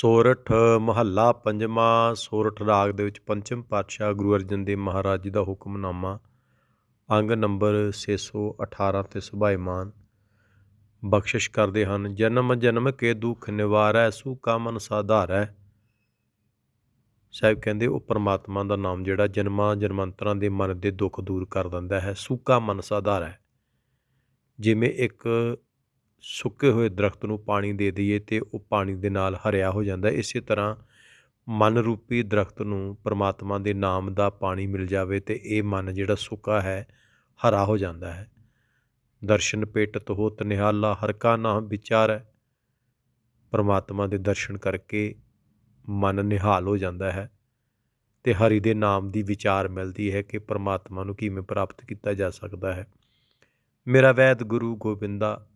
ਸੋਰਠ ਮਹੱਲਾ ਪੰਜਵਾਂ, ਸੋਰਠ ਰਾਗ ਦੇ ਵਿੱਚ ਪੰਚਮ ਪਾਤਸ਼ਾਹ ਗੁਰੂ ਅਰਜਨ ਦੇਵ ਮਹਾਰਾਜ ਜੀ ਦਾ ਹੁਕਮਨਾਮਾ, ਅੰਗ ਨੰਬਰ 618 ਤੇ ਸੁਭਾਈਮਾਨ। ਬਖਸ਼ਿਸ਼ ਕਰਦੇ ਹਨ, ਜਨਮ ਜਨਮ ਕੇ ਦੁੱਖ ਨਿਵਾਰੈ ਸੂਕਾ ਮਨ ਸਾਧਾਰੈ ਸਾਹਿਬ ਕਹਿੰਦੇ, ਉਹ ਪਰਮਾਤਮਾ ਦਾ ਨਾਮ ਜਿਹੜਾ ਜਨਮਾਂ ਜਨਮੰਤਰਾਂ ਦੇ ਮਨ ਦੇ ਦੁੱਖ ਦੂਰ ਕਰ ਦਿੰਦਾ ਹੈ ਸੂਕਾ ਮਨ ਸਾਧਾਰੈ ਜਿਵੇਂ ਇੱਕ ਸੁੱਕੇ ਹੋਏ ਦਰਖਤ ਨੂੰ ਪਾਣੀ ਦੇ ਦਈਏ ਤੇ ਉਹ ਪਾਣੀ ਦੇ ਨਾਲ ਹਰਿਆ ਹੋ ਜਾਂਦਾ। ਇਸੇ ਤਰ੍ਹਾਂ ਮਨ ਰੂਪੀ ਦਰਖਤ ਨੂੰ ਪਰਮਾਤਮਾ ਦੇ ਨਾਮ ਦਾ ਪਾਣੀ ਮਿਲ ਜਾਵੇ ਤੇ ਇਹ ਮਨ ਜਿਹੜਾ ਸੁੱਕਾ ਹੈ, ਹਰਾ ਹੋ ਜਾਂਦਾ ਹੈ। ਦਰਸ਼ਨ ਪੇਟਤ ਹੋਤ ਨਿਹਾਲਾ ਹਰ ਕਾ ਨਾਮ ਹੈ ਪਰਮਾਤਮਾ ਦੇ ਦਰਸ਼ਨ ਕਰਕੇ ਮਨ ਨਿਹਾਲ ਹੋ ਜਾਂਦਾ ਹੈ ਤੇ ਹਰੀ ਦੇ ਨਾਮ ਦੀ ਵਿਚਾਰ ਮਿਲਦੀ ਹੈ ਕਿ ਪਰਮਾਤਮਾ ਨੂੰ ਕਿਵੇਂ ਪ੍ਰਾਪਤ ਕੀਤਾ ਜਾ ਸਕਦਾ ਹੈ। ਮੇਰਾ ਵੈਦ ਗੁਰੂ ਗੋਬਿੰਦਾ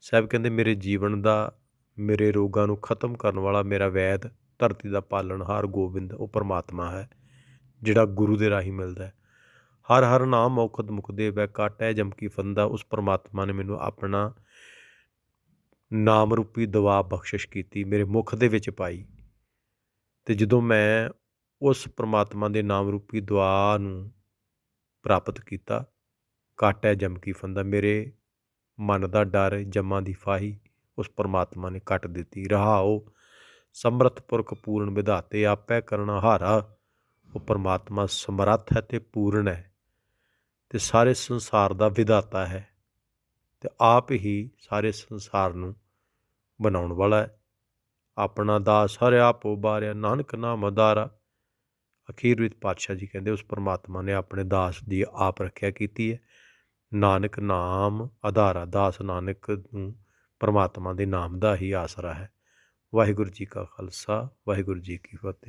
ਸਾਹਿਬ ਕਹਿੰਦੇ, ਮੇਰੇ ਜੀਵਨ ਦਾ, ਮੇਰੇ ਰੋਗਾਂ ਨੂੰ ਖਤਮ ਕਰਨ ਵਾਲਾ ਮੇਰਾ ਵੈਦ, ਧਰਤੀ ਦਾ ਪਾਲਣਹਾਰ ਗੋਬਿੰਦ, ਉਹ ਪਰਮਾਤਮਾ ਹੈ, ਜਿਹੜਾ ਗੁਰੂ ਦੇ ਰਾਹੀਂ ਮਿਲਦਾ ਹੈ। ਹਰ ਹਰ ਨਾਮ ਔਖਦ ਮੁਕਦੇ ਵੈ ਕਾਟੈ ਜਮਕੀ ਫੰਦਾ, ਉਸ ਪਰਮਾਤਮਾ ਨੇ ਮੈਨੂੰ ਆਪਣਾ ਨਾਮ ਰੂਪੀ ਦਵਾ ਬਖਸ਼ਿਸ਼ ਕੀਤੀ, ਮੇਰੇ ਮੁਖ ਦੇ ਵਿੱਚ ਪਾਈ। ਤੇ ਜਦੋਂ ਮੈਂ ਉਸ ਪਰਮਾਤਮਾ ਦੇ ਨਾਮ ਰੂਪੀ ਦਵਾ ਨੂੰ ਪ੍ਰਾਪਤ ਕੀਤਾ, ਕਾਟੈ ਜਮਕੀ ਫੰਦਾ, ਮੇਰੇ ਮਨ ਦਾ ਡਰ, ਜਮਾਂ ਦੀ ਫਾਹੀ ਉਸ ਪਰਮਾਤਮਾ ਨੇ ਕੱਟ ਦਿੱਤੀ। ਰਹਾਓ, ਸਮਰਥ ਪੁਰਖ ਪੂਰਨ ਵਿਧਾਤੇ, ਆਪੇ ਕਰਨਾ ਹਾਰਾ। ਉਹ ਪਰਮਾਤਮਾ ਸਮਰੱਥ ਹੈ ਤੇ ਪੂਰਨ ਹੈ ਤੇ ਸਾਰੇ ਸੰਸਾਰ ਦਾ ਵਿਧਾਤਾ ਹੈ ਤੇ ਆਪ ਹੀ ਸਾਰੇ ਸੰਸਾਰ ਨੂੰ ਬਣਾਉਣ ਵਾਲਾ ਹੈ। ਆਪਣਾ ਦਾਸ ਹਰ ਆਪ ਉਬਾਰਿਆ ਨਾਨਕ ਨਾਮ ਅਦਾਰਾ ਅਖੀਰ ਵਿੱਚ ਪਾਤਸ਼ਾਹ ਜੀ ਕਹਿੰਦੇ, ਉਸ ਪਰਮਾਤਮਾ ਨੇ ਆਪਣੇ ਦਾਸ ਦੀ ਆਪ ਰੱਖਿਆ ਕੀਤੀ ਹੈ। ਨਾਨਕ ਨਾਮ ਆਧਾਰਾ ਦਾਸ ਨਾਨਕ ਨੂੰ ਪਰਮਾਤਮਾ ਦੇ ਨਾਮ ਦਾ ਹੀ ਆਸਰਾ ਹੈ। ਵਾਹਿਗੁਰੂ ਜੀ ਕਾ ਖਾਲਸਾ, ਵਾਹਿਗੁਰੂ ਜੀ ਕੀ ਫਤਿਹ।